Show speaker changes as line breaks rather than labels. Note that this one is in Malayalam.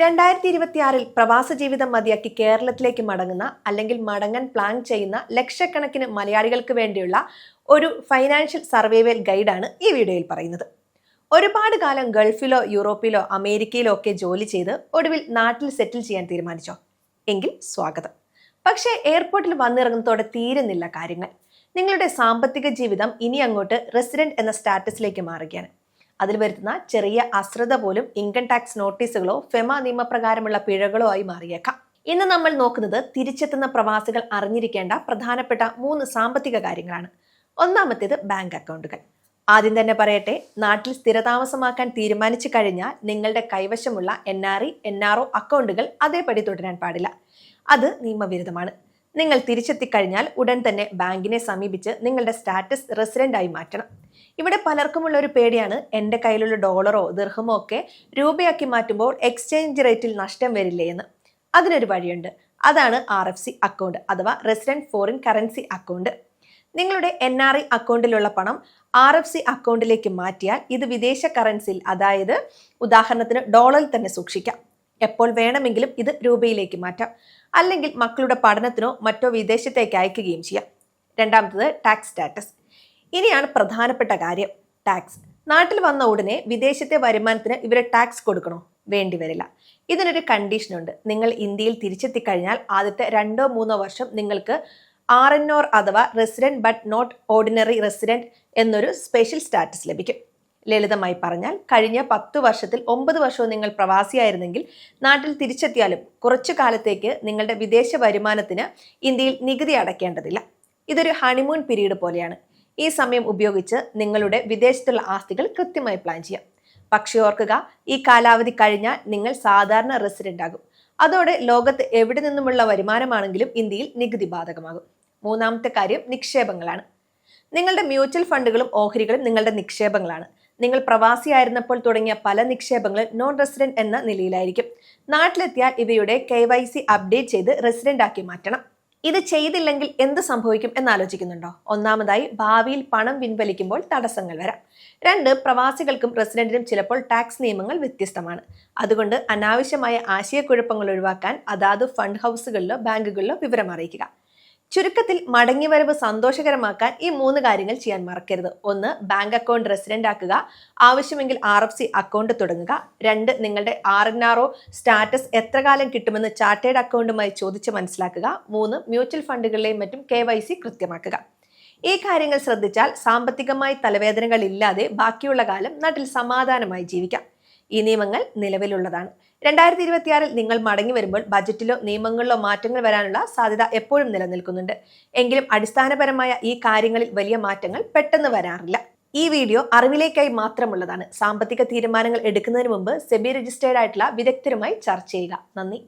രണ്ടായിരത്തി ഇരുപത്തിയാറിൽ പ്രവാസ ജീവിതം മതിയാക്കി കേരളത്തിലേക്ക് മടങ്ങുന്ന അല്ലെങ്കിൽ മടങ്ങാൻ പ്ലാൻ ചെയ്യുന്ന ലക്ഷക്കണക്കിന് മലയാളികൾക്ക് വേണ്ടിയുള്ള ഒരു ഫൈനാൻഷ്യൽ സർവൈവൽ ഗൈഡാണ് ഈ വീഡിയോയിൽ പറയുന്നത്. ഒരുപാട് കാലം ഗൾഫിലോ യൂറോപ്പിലോ അമേരിക്കയിലോ ഒക്കെ ജോലി ചെയ്ത് ഒടുവിൽ നാട്ടിൽ സെറ്റിൽ ചെയ്യാൻ തീരുമാനിച്ചോ? എങ്കിൽ സ്വാഗതം. പക്ഷേ എയർപോർട്ടിൽ വന്നിറങ്ങുന്നതോടെ തീരുന്നില്ല കാര്യങ്ങൾ. നിങ്ങളുടെ സാമ്പത്തിക ജീവിതം ഇനി അങ്ങോട്ട് റെസിഡന്റ് എന്ന സ്റ്റാറ്റസിലേക്ക് മാറുകയാണ്. അതിൽ വരുത്തുന്ന ചെറിയ അശ്രദ്ധ പോലും ഇൻകം ടാക്സ് നോട്ടീസുകളോ ഫെമ നിയമപ്രകാരമുള്ള പിഴകളോ ആയി മാറിയേക്കാം. ഇന്ന് നമ്മൾ നോക്കുന്നത് തിരിച്ചെത്തുന്ന പ്രവാസികൾ അറിഞ്ഞിരിക്കേണ്ട പ്രധാനപ്പെട്ട മൂന്ന് സാമ്പത്തിക കാര്യങ്ങളാണ്. ഒന്നാമത്തേത് ബാങ്ക് അക്കൗണ്ടുകൾ ആദ്യം തന്നെ പറയട്ടെ നാട്ടിൽ സ്ഥിരതാമസമാക്കാൻ തീരുമാനിച്ചു കഴിഞ്ഞാൽ നിങ്ങളുടെ കൈവശമുള്ള N R E N R O അക്കൗണ്ടുകൾ അതേപടി തുടരാൻ പാടില്ല. അത് നിയമവിരുദ്ധമാണ്. നിങ്ങൾ തിരിച്ചെത്തിക്കഴിഞ്ഞാൽ ഉടൻ തന്നെ ബാങ്കിനെ സമീപിച്ച് നിങ്ങളുടെ സ്റ്റാറ്റസ് റെസിഡന്റ് ആയി മാറ്റണം. ഇവിടെ പലർക്കുമുള്ള ഒരു പേടിയാണ് എന്റെ കയ്യിലുള്ള ഡോളറോ ദീർഘമോ ഒക്കെ രൂപയാക്കി മാറ്റുമ്പോൾ എക്സ്ചേഞ്ച് റേറ്റിൽ നഷ്ടം വരില്ലേ എന്ന്. അതിനൊരു വഴിയുണ്ട്. അതാണ് ആർ എഫ് സി അക്കൗണ്ട് അഥവാ റെസിഡന്റ് ഫോറിൻ കറൻസി അക്കൗണ്ട് നിങ്ങളുടെ എൻ ആർ ഐ അക്കൗണ്ടിലുള്ള പണം ആർ എഫ് സി അക്കൗണ്ടിലേക്ക് മാറ്റിയാൽ ഇത് വിദേശ കറൻസിയിൽ അതായത് ഉദാഹരണത്തിന് ഡോളറിൽ തന്നെ സൂക്ഷിക്കാം. എപ്പോൾ വേണമെങ്കിലും ഇത് രൂപയിലേക്ക് മാറ്റാം. അല്ലെങ്കിൽ മക്കളുടെ പഠനത്തിനോ മറ്റോ വിദേശത്തേക്ക് അയക്കുകയും ചെയ്യാം. രണ്ടാമത്തത് ടാക്സ് സ്റ്റാറ്റസ് ഇനിയാണ് പ്രധാനപ്പെട്ട കാര്യം ടാക്സ് നാട്ടിൽ വന്ന ഉടനെ വിദേശത്തെ വരുമാനത്തിന് ഇവരെ ടാക്സ് കൊടുക്കണോ? വേണ്ടിവരില്ല ഇതിനൊരു കണ്ടീഷനുണ്ട് നിങ്ങൾ ഇന്ത്യയിൽ തിരിച്ചെത്തി കഴിഞ്ഞാൽ ആദ്യത്തെ രണ്ടോ മൂന്നോ വർഷം നിങ്ങൾക്ക് ആർ എൻ ഓർ അഥവാ resident but not ordinary resident എന്നൊരു സ്പെഷ്യൽ സ്റ്റാറ്റസ് ലഭിക്കും. ലളിതമായി പറഞ്ഞാൽ കഴിഞ്ഞ പത്ത് വർഷത്തിൽ ഒമ്പത് വർഷവും നിങ്ങൾ പ്രവാസിയായിരുന്നെങ്കിൽ നാട്ടിൽ തിരിച്ചെത്തിയാലും കുറച്ചു കാലത്തേക്ക് നിങ്ങളുടെ വിദേശ വരുമാനത്തിന് ഇന്ത്യയിൽ നികുതി അടയ്ക്കേണ്ടതില്ല. ഇതൊരു ഹണിമൂൺ പീരീഡ് പോലെയാണ്. ഈ സമയം ഉപയോഗിച്ച് നിങ്ങളുടെ വിദേശത്തുള്ള ആസ്തികൾ കൃത്യമായി പ്ലാൻ ചെയ്യാം. പക്ഷേ ഓർക്കുക ഈ കാലാവധി കഴിഞ്ഞാൽ നിങ്ങൾ സാധാരണ റെസിഡന്റ് ആകും. അതോടെ ലോകത്ത് എവിടെ നിന്നുമുള്ള വരുമാനമാണെങ്കിലും ഇന്ത്യയിൽ നികുതി ബാധകമാകും. മൂന്നാമത്തെ കാര്യം നിക്ഷേപങ്ങളാണ്. നിങ്ങളുടെ മ്യൂച്വൽ ഫണ്ടുകളും ഓഹരികളും നിങ്ങളുടെ നിക്ഷേപങ്ങളാണ്. നിങ്ങൾ പ്രവാസിയായിരുന്നപ്പോൾ തുടങ്ങിയ പല നിക്ഷേപങ്ങളും നോൺ റെസിഡന്റ് എന്ന നിലയിലായിരിക്കും. നാട്ടിലെത്തിയാൽ ഇവയുടെ കെ വൈ സി അപ്ഡേറ്റ് ചെയ്ത് റെസിഡന്റ് ആക്കി മാറ്റണം. ഇത് ചെയ്തില്ലെങ്കിൽ എന്ത് സംഭവിക്കും എന്നാലോചിക്കുന്നുണ്ടോ? ഒന്നാമതായി ഭാവിയിൽ പണം പിൻവലിക്കുമ്പോൾ തടസ്സങ്ങൾ വരാം. രണ്ട് പ്രവാസികൾക്കും റെസിഡന്റിനും ചിലപ്പോൾ ടാക്സ് നിയമങ്ങൾ വ്യത്യസ്തമാണ്. അതുകൊണ്ട് അനാവശ്യമായ ആശയക്കുഴപ്പങ്ങൾ ഒഴിവാക്കാൻ അതാത് ഫണ്ട് ഹൗസുകളിലോ ബാങ്കുകളിലോ വിവരം അറിയിക്കുക. ചുരുക്കത്തിൽ മടങ്ങിവരവ് സന്തോഷകരമാക്കാൻ ഈ മൂന്ന് കാര്യങ്ങൾ ചെയ്യാൻ മറക്കരുത്. ഒന്ന് ബാങ്ക് അക്കൗണ്ട് റെസിഡന്റ് ആക്കുക. ആവശ്യമെങ്കിൽ ആർ എഫ് സി അക്കൗണ്ട് തുടങ്ങുക. രണ്ട് നിങ്ങളുടെ R N R O status എത്ര കാലം കിട്ടുമെന്ന് ചാർട്ടേഡ് അക്കൗണ്ടുമായി ചോദിച്ച് മനസ്സിലാക്കുക. മൂന്ന് മ്യൂച്വൽ ഫണ്ടുകളിലെയും മറ്റും കെ വൈ സി കൃത്യമാക്കുക. ഈ കാര്യങ്ങൾ ശ്രദ്ധിച്ചാൽ സാമ്പത്തികമായി തലവേദനകളില്ലാതെ ബാക്കിയുള്ള കാലം നാട്ടിൽ സമാധാനമായി ജീവിക്കാം. ഈ നിയമങ്ങൾ നിലവിലുള്ളതാണ്. രണ്ടായിരത്തി ഇരുപത്തിയാറിൽ നിങ്ങൾ മടങ്ങി വരുമ്പോൾ ബജറ്റിലോ നിയമങ്ങളിലോ മാറ്റങ്ങൾ വരാനുള്ള സാധ്യത എപ്പോഴും നിലനിൽക്കുന്നുണ്ട്. എങ്കിലും അടിസ്ഥാനപരമായ ഈ കാര്യങ്ങളിൽ വലിയ മാറ്റങ്ങൾ പെട്ടെന്ന് വരാറില്ല. ഈ വീഡിയോ അറിവിലേക്കായി മാത്രമുള്ളതാണ്. സാമ്പത്തിക തീരുമാനങ്ങൾ എടുക്കുന്നതിന് മുമ്പ് സെബി രജിസ്റ്റേർഡ് ആയിട്ടുള്ള വിദഗ്ധരുമായി ചർച്ച ചെയ്യുക. നന്ദി.